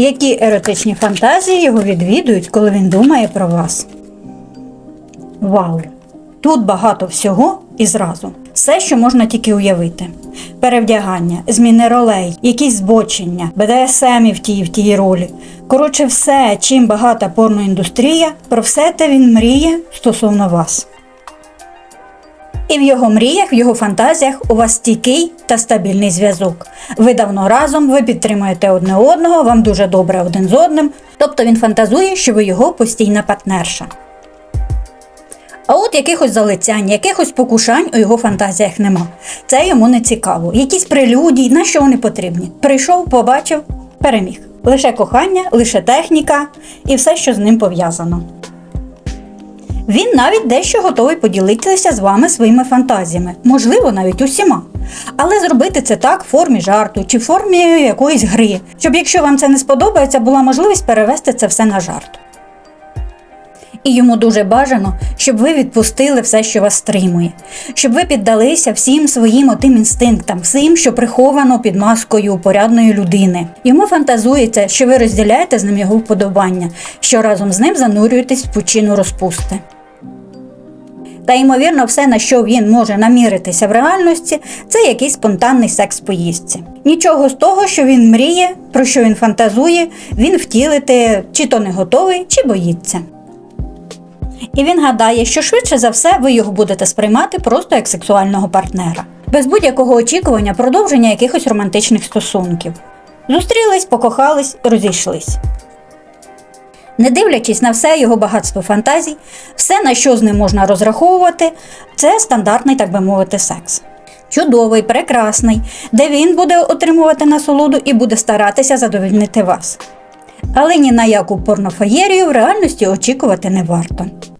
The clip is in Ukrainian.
Які еротичні фантазії його відвідують, коли він думає про вас? Вау! Тут багато всього і зразу. Все, що можна тільки уявити: перевдягання, зміни ролей, якісь збочення, БДСМ в тій, в тій ролі. Коротше, все, чим багата порноіндустрія, про все те він мріє стосовно вас. І в його мріях, в його фантазіях у вас стійкий та стабільний зв'язок. Ви давно разом, ви підтримуєте одне одного, вам дуже добре один з одним. Тобто він фантазує, що ви його постійна партнерша. А от якихось залицянь, якихось покушань у його фантазіях нема. Це йому не цікаво. Якісь прелюдії, на що вони потрібні? Прийшов, побачив, переміг. Лише кохання, лише техніка і все, що з ним пов'язано. Він навіть дещо готовий поділитися з вами своїми фантазіями, можливо, навіть усіма. Але зробити це так в формі жарту чи в формі якоїсь гри, щоб якщо вам це не сподобається, була можливість перевести це все на жарт. І йому дуже бажано, щоб ви відпустили все, що вас стримує, щоб ви піддалися всім своїм отим інстинктам, всім, що приховано під маскою порядної людини. Йому фантазується, що ви розділяєте з ним його вподобання, що разом з ним занурюєтесь в пучину розпусти. Та ймовірно, все, на що він може наміритися в реальності, це якийсь спонтанний секс поїздці. Нічого з того, що він мріє, про що він фантазує, він втілити чи то не готовий, чи боїться. І він гадає, що швидше за все ви його будете сприймати просто як сексуального партнера, без будь-якого очікування продовження якихось романтичних стосунків. Зустрілись, покохались, розійшлись. Не дивлячись на все його багатство фантазій, все, на що з ним можна розраховувати, це стандартний, так би мовити, секс. Чудовий, прекрасний, де він буде отримувати насолоду і буде старатися задовільнити вас. Але ні на яку порнофаєрію в реальності очікувати не варто.